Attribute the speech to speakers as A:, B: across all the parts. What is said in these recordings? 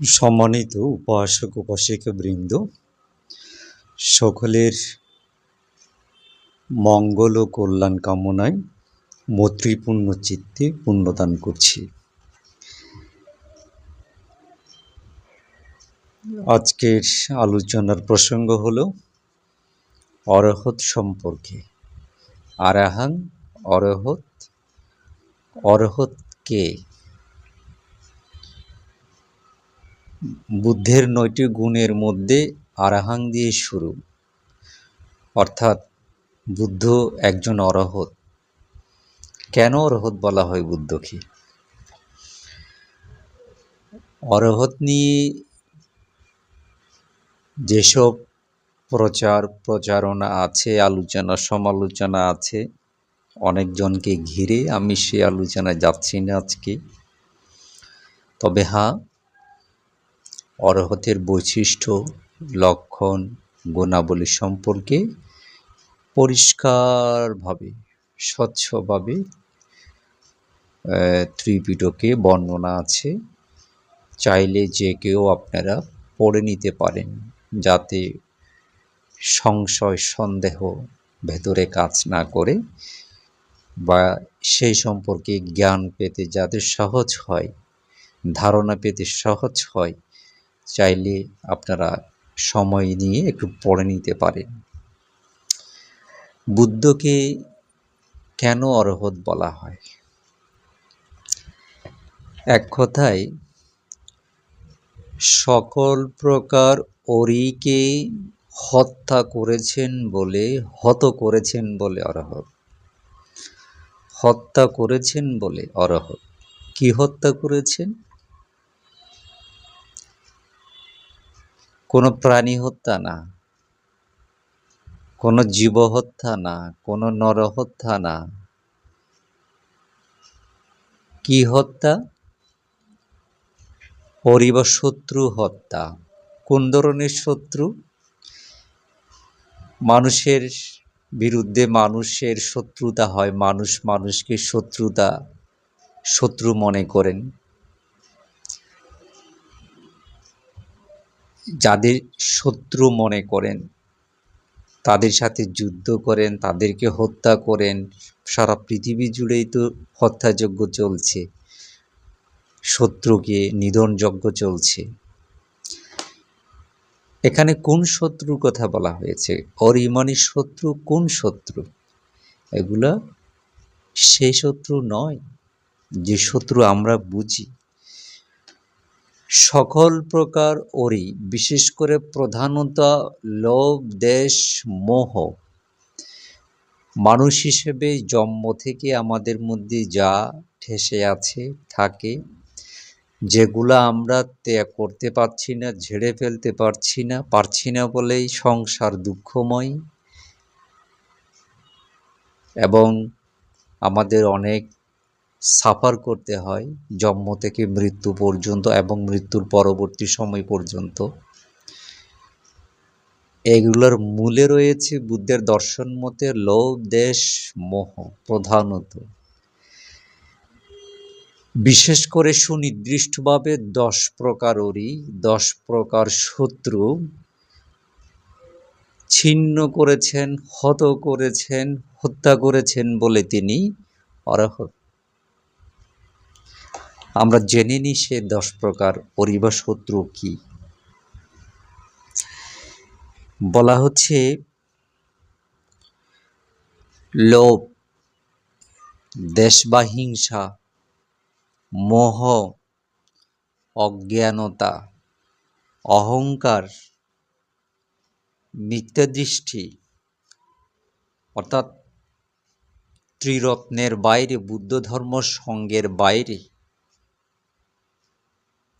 A: সম্মানিত উপাসক, উপাসিকা বৃন্দ, সকলের মঙ্গল ও কল্যাণ কামনায় মৈত্রীপূর্ণ চিত্তে পুণ্যদান করছি। আজকের আলোচনার প্রসঙ্গ হল অরহত সম্পর্কে। আরাহাং অরহত অরহত কে? বুদ্ধের নয়টি গুণের মধ্যে আরাহাং দিয়ে শুরু। অর্থাৎ বুদ্ধ একজন অরহত কেন অরহত বলা হয় বুদ্ধকে? অরহত নিয়ে যেসব প্রচার, প্রচারণা আছে, আলোচনা, সমালোচনা আছে, অনেকজনকে ঘিরে আমি সে আলোচনায় যাচ্ছি না আজকে। তবে হ্যাঁ অরহতের বৈশিষ্ট্য, লক্ষণ, গুণাবলী সম্পর্কে পরিষ্কারভাবে, স্বচ্ছভাবে ত্রিপিটকে বর্ণনা আছে। চাইলে যে কেউ আপনারা পড়ে নিতে পারেন যাতে সংশয়, সন্দেহ ভেতরে কাজ না করে বা সেই সম্পর্কে জ্ঞান পেতে যাতে সহজ হয়, ধারণা পেতে সহজ হয় চাইলে আপনারা সময় নিয়ে একটু পড়ে নিতে পারেন। বুদ্ধকে কেন অরহত বলা হয়? এক কথায়, সকল প্রকার অরিকে হত্যা করেছেন বলে, হত করেছেন বলে অরহত। হত্যা করেছেন বলে অরহত। কি হত্যা করেছেন? কোনো প্রাণী হত্যা না, কোনো জীব হত্যা না, কোনো নরহত্যা না। কি হত্যা? পরিবার শত্রু হত্যা। কোন ধরনের শত্রু? মানুষের বিরুদ্ধে মানুষের শত্রুতা হয়। মানুষ মানুষকে শত্রুতা, শত্রু মনে করেন। যাদের শত্রু মনে করেন, তাদের সাথে যুদ্ধ করেন, তাদেরকে হত্যা করেন, সারা পৃথিবী জুড়েই তো হত্যাযজ্ঞ চলছে, শত্রুকে নিধনযজ্ঞ চলছে। এখানে কোন শত্রুর কথা বলা হয়েছে? অরিমানি শত্রু কোন শত্রু? এগুলা সেই শত্রু নয়, যে শত্রু আমরা বুঝি। সকল প্রকার ওরি, বিশেষ করে প্রধানত লোভ, দেশ, মোহ। মানুষ হিসেবে জন্ম থেকে আমাদের মধ্যে যা ঠেসে আছে, থাকে, যেগুলো আমরা ত্যাগ করতে পারছি না, ঝেড়ে ফেলতে পারছি না পারছি না বলেই সংসার দুঃখময়। এবং আমাদের অনেক সাফার করতে হয় জন্ম থেকে মৃত্যু পর্যন্ত এবং মৃত্যুর পরবর্তী সময় পর্যন্ত। এগুলোর মূলে রয়েছে বুদ্ধের দর্শন মতে লোভ, দেশ, মোহ প্রধানত। বিশেষ করে সুনির্দিষ্টভাবে দশ প্রকারই দশ প্রকার শত্রু ছিন্ন করেছেন, হত করেছেন, হত্যা করেছেন বলে তিনি অরহত। আমরা জেনে নিই সে দশ প্রকার পরিবার শত্রু কি। বলা হচ্ছে, লোভ দেশ বা হিংসা মোহ, অজ্ঞানতা, অহংকার, মিথ্যাদৃষ্টি, অর্থাৎ ত্রিরত্নের বাইরে বুদ্ধ ধর্ম সঙ্গের বাইরে।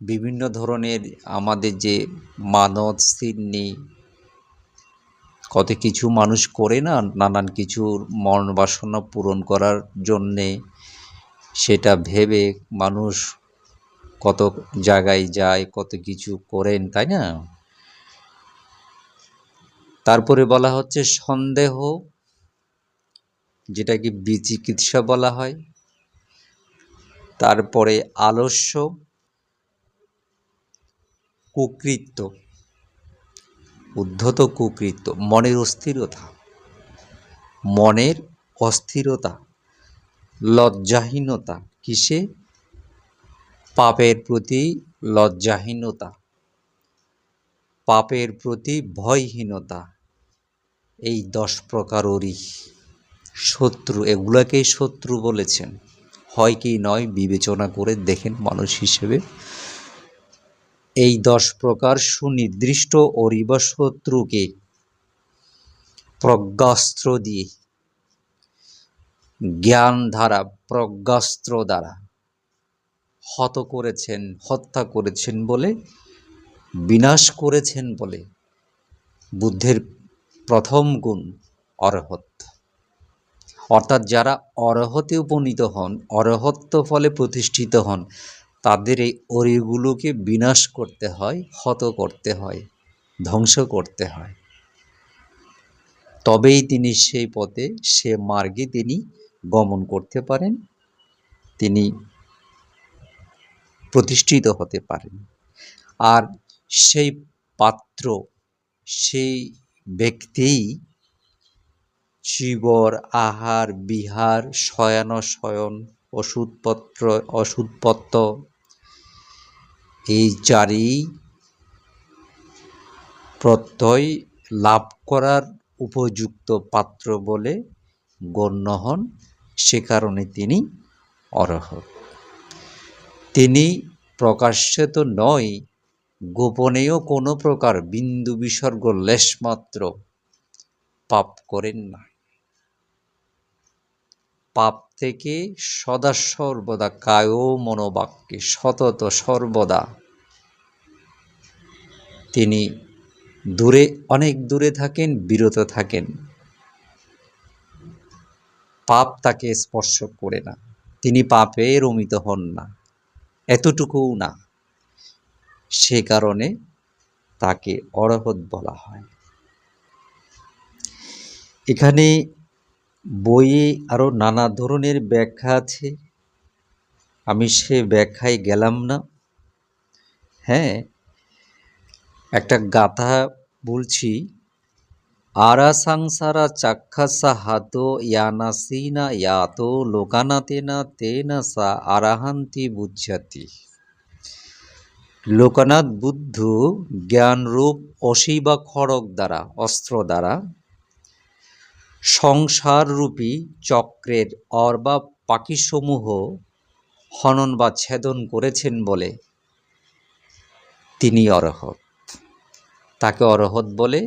A: বিভিন্ন ধরনের আমাদের যে মানত সিন্নি, কত কিছু মানুষ করে না নানান কিছুর মন বাসনা পূরণ করার জন্যে, সেটা ভেবে মানুষ কত জায়গায় যায়, কত কিছু করেন, তাই না? তারপরে বলা হচ্ছে সন্দেহ, যেটাকে বিচিকিৎসা বলা হয়। তারপরে আলস্য কুকৃত্য। উদ্ধত কুকৃত্য, মনের অস্থিরতা। মনের অস্থিরতা, লজ্জাহীনতা, কিসে? পাপের প্রতি লজ্জাহীনতা। পাপের প্রতি ভয়হীনতা। এই দশ প্রকারই শত্রু, এগুলাকেই শত্রু বলেছেন। হয় কি নয়, বিবেচনা করে দেখেন মানুষ হিসেবে। এই দশ প্রকার সুনির্দিষ্ট অরিবা শত্রুকে প্রজ্ঞাস্ত্র দিয়ে জ্ঞান ধারা প্রজ্ঞাস্ত্র দ্বারা হত করেছেন, হত্যা করেছেন বলে, বিনাশ করেছেন বলে বুদ্ধের প্রথম গুণ অরহত। অর্থাৎ যারা অরহতে উপনীত হন, অরহত্ব ফলে প্রতিষ্ঠিত হন তাদের এই অরিগুলোকে বিনাশ করতে হয় হত করতে হয়, ধ্বংস করতে হয়। তবেই তিনি সেই পথে, সে মার্গে তিনি গমন করতে পারেন, তিনি প্রতিষ্ঠিত হতে পারেন। আর সেই পাত্র, সেই ব্যক্তিই চিবর আহার, বিহার, শয়ান, শয়ন, ওষুধপত্র ওষুধপত্র এই চারি প্রত্যয় লাভ করার উপযুক্ত পাত্র বলে গণ্য হন। সে কারণে তিনি অরহত তিনি প্রকাশ্যে তো নয়, গোপনেও কোনো প্রকার বিন্দু বিসর্গ লেশমাত্র পাপ করেন না। পাপ থেকে সদা সর্বদা কায়ো মনোবাক্যে সতত সর্বদা। তিনি দূরে, অনেক দূরে থাকেন, বিরত থাকেন। পাপ তাকে স্পর্শ করে না। তিনি পাপে রমিত হন না। এতটুকুও না। সে কারণে তাকে অরহত বলা হয়। এখানে বইয়ে আরও নানা ধরনের ব্যাখ্যা আছে। আমি সে ব্যাখ্যায় গেলাম না। হ্যাঁ একটা গাথা বলছি, আরা সংসারা চাক্ষাসা হাতো ইয়ানাসিনা ইয়াতো লোকানাতেনা তেনা সা আরাহান্তি বুঝাতি। লোকনাথ বুদ্ধ জ্ঞানরূপ অসি বা খড়গ দ্বারা, অস্ত্র দ্বারা সংসাররূপী চক্রের অর বা পাখিসমূহ হনন বা ছেদন করেছেন বলে তিনি অরহত। তাকে অরহত বলে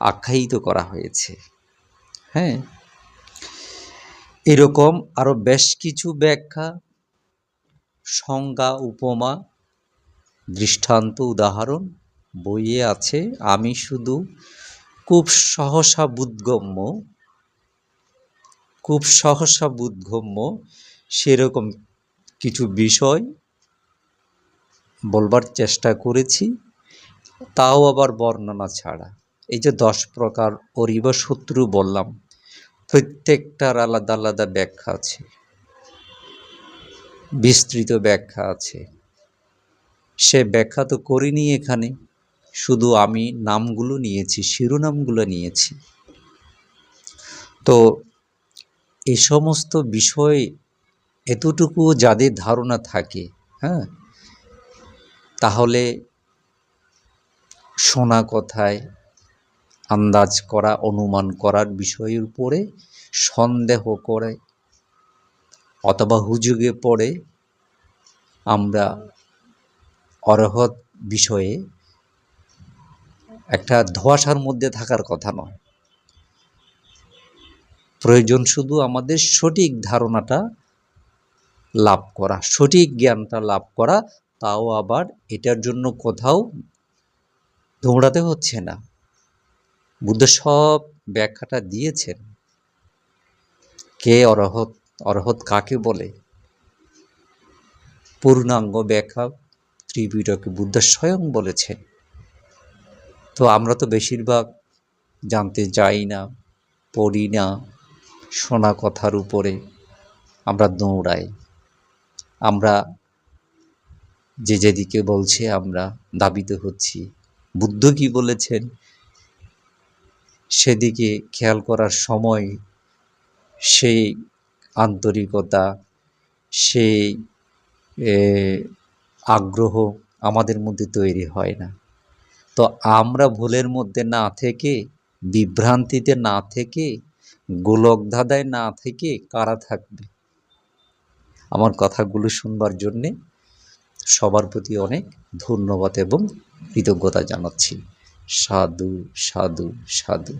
A: আখ্যায়িত করা হয়েছে। হ্যাঁ এরকম আরও বেশ কিছু ব্যাখ্যা, সংজ্ঞা, উপমা, দৃষ্টান্ত, উদাহরণ বইয়ে আছে। আমি শুধু খুব সহসা বুদ্গম্য খুব সহসা বুদ্গম্য সেরকম কিছু বিষয় বলবার চেষ্টা করেছি, তাও আবার বর্ণনা ছাড়া। এই যে দশ প্রকার অরিব শত্রু বললাম, প্রত্যেকটার আলাদা আলাদা ব্যাখ্যা আছে, বিস্তৃত ব্যাখ্যা আছে। সে ব্যাখ্যা তো করিনি এখানে। শুধু আমি নামগুলো নিয়েছি, শিরোনামগুলো নিয়েছি। তো এ সমস্ত বিষয় এতটুকু যাদের ধারণা থাকে হ্যাঁ? তাহলে শোনা কথায় আন্দাজ করা, অনুমান করার বিষয়ের উপরে সন্দেহ করে অথবা হুজুগে পড়ে আমরা অরহত বিষয়ে একটা ধোয়াশার মধ্যে থাকার কথা নয়। প্রয়োজন শুধু আমাদের সঠিক ধারণাটা লাভ করা, সঠিক জ্ঞানটা লাভ করা, তাও আবার এটার জন্য কোথাও দৌড়াতে হচ্ছে না। বুদ্ধ সব ব্যাখ্যাটা দিয়েছেন। কে অরহত অরহত কাকে বলে? পূর্ণাঙ্গ ব্যাখ্যা ত্রিপিটকে বুদ্ধ স্বয়ং বলেছেন। তো আমরা তো বেশিরভাগ জানতে যাই না, পড়ি না শোনা কথার উপরে। আমরা দৌড়াই। আমরা যে যেদিকে বলছে আমরা দাবিত হচ্ছি। বুদ্ধ কি বলেছেন? সেদিকে খেয়াল করার সময় সেই আন্তরিকতা, সেই আগ্রহ আমাদের মধ্যে তৈরি হয় না। তো আমরা ভুলের মধ্যে না থেকে, বিভ্রান্তিতে না থেকে গোলক ধাঁধায় না থেকে কারা থাকবে? আমার কথাগুলো শুনবার জন্যে সবার প্রতি অনেক ধন্যবাদ এবং কৃতজ্ঞতা জানাচ্ছি। সাধু সাধু সাধু।